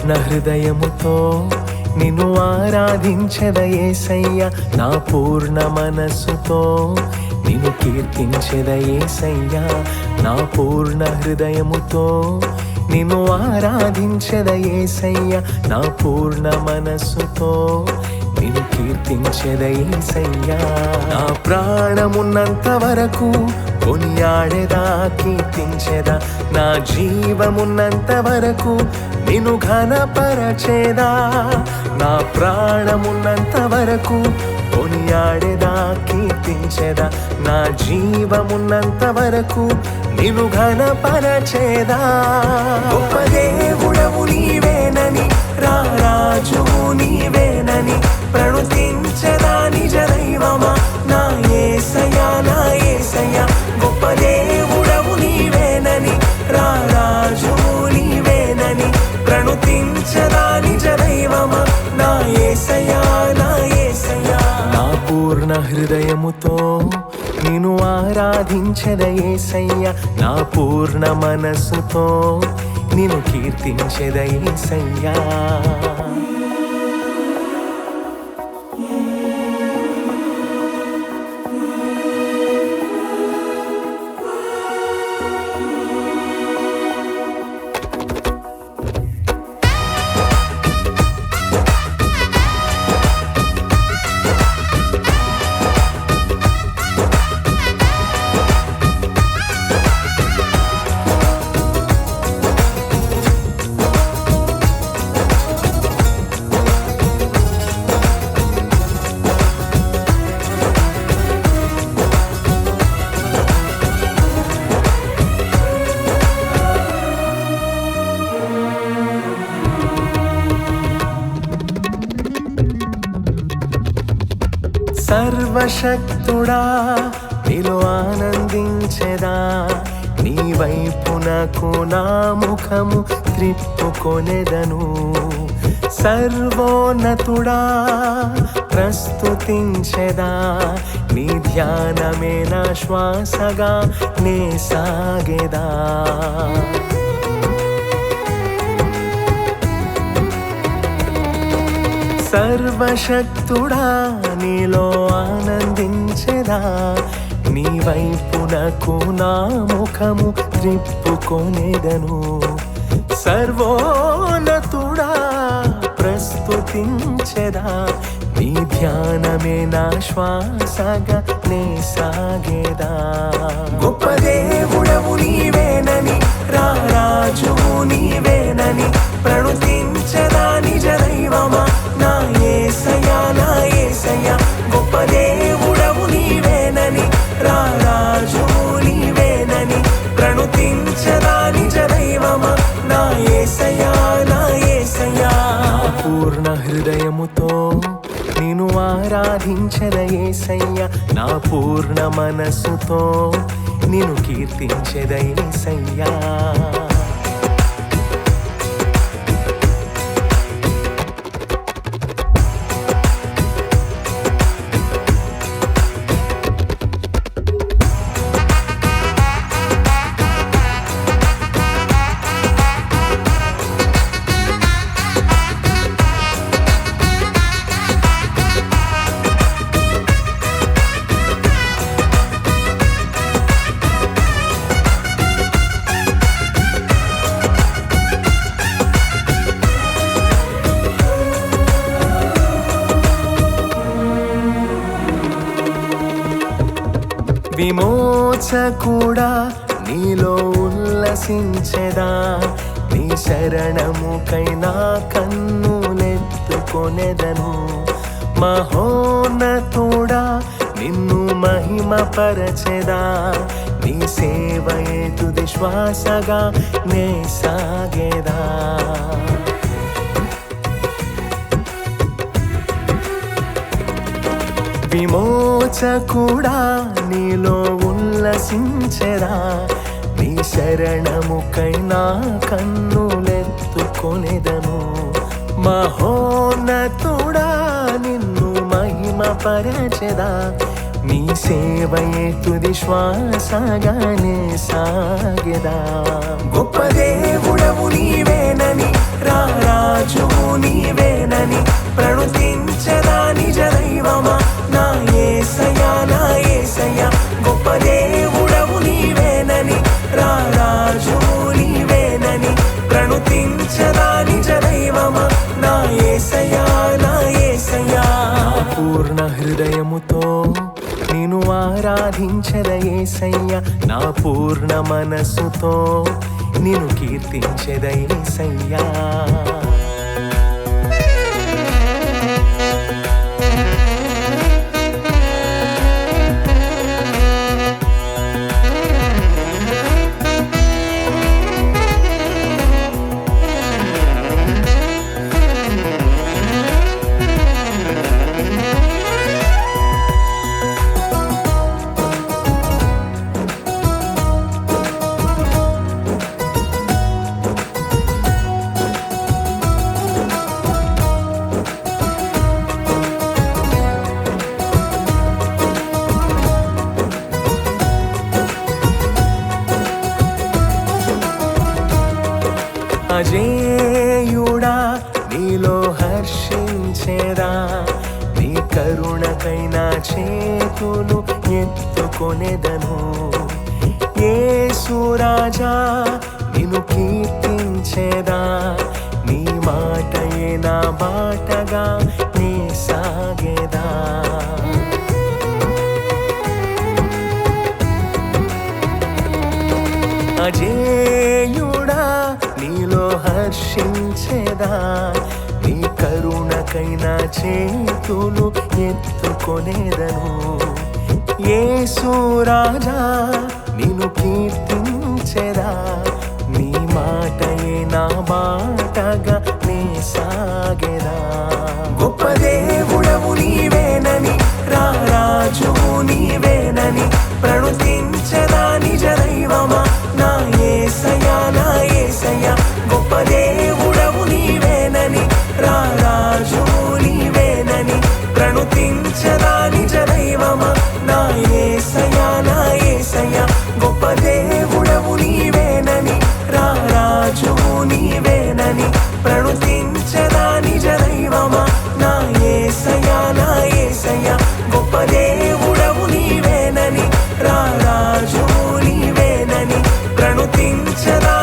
పూర్ణ హృదయముతో నిన్ను ఆరాధించదయేసయ్య నా పూర్ణ మనస్సుతో నిన్ను కీర్తించదయేసయ్య నా పూర్ణ హృదయముతో నిన్ను ఆరాధించద ఏసయ్య నా పూర్ణ మనస్సుతో నిన్ను కీర్తించద నా ప్రాణమున్నంత వరకు కొనియాడేదా కీర్తించేదా. నా జీవమున్నంత వరకు నిన్ను ఘనపరచేదా. నా ప్రాణమున్నంత వరకు కొనియాడేదా కీర్తించేదా? నా జీవమున్నంత వరకు నిన్ను ఘనపరచేదా? గొప్ప దేవుడవు నీవేనని రారాజు నీవేనని ప్రణుతించదా నిజ దైవమా? హృదయముతో నేను ఆరాధించద ఏసయ్య నా పూర్ణ మనస్సుతో నేను కీర్తించద ఏసయ్యా. సర్వశక్తుడా నీలో ఆనందించెదా. నీ వైపునకు నా ముఖము త్రిప్పుకొనెదను. సర్వోన్నతుడా ప్రస్తుతించెదా. నీ ధ్యానమే నా శ్వాసగా నే సాగెదా. సర్వశక్తుడా నీలో ఆనందించెదా నీ వైపునకు నా ముఖము త్రిప్పుకొనేదను. సర్వోన్నతుడా ప్రస్తుతించెదా నీ ధ్యానమే నా శ్వాసగా నే సాగేదా? గొప్ప దేవుడవు నీవేనని రారాజు నీవేనని ప్రణుతించదా పూర్ణ మనస్సుతో నేను విమోచకుడా నీలో ఉల్లసించెదా. నీ శరణముకైనా కన్నులెత్తుకొనెదను మహోన్నతుడా నిన్ను మహిమపరచెదా. నీ సేవయే తుది శ్వాసగా నే సాగేదా. విమోచకుడా నీలో ఉల్లసించెదా. నీ శరణముకై నా కన్నులెత్తుకొనెదను. మహోన్నతుడా నిన్ను మహిమపరచెదా. నీ సేవయే తుది శ్వాసగానే సాగెదా. గొప్ప దేవుడవు నీవేనని రారాజు నీవేనని ప్రణుతించదా నిజ దైవమా ఆరాధించదయేసయ్య నా పూర్ణ మనస్సుతో నిన్ను కీర్తించదయేసయ్యా అజేయుడా నీలో హర్షించేదా? నీ కరుణకైనా చేతులు ఎత్తుకొనేదను. ఏసురాజా నిన్ను కీర్తించేదా? నీ మాటయే నా బాటగా నీ కరుణకైనా చేతులు ఎత్తుకొనేదను. యేసు రాజా నిన్ను కీర్తించెదా? నీ మాటయే నా బాటగా నీ సాగెదా రాజు రాజునివేనని ప్రణుతించరా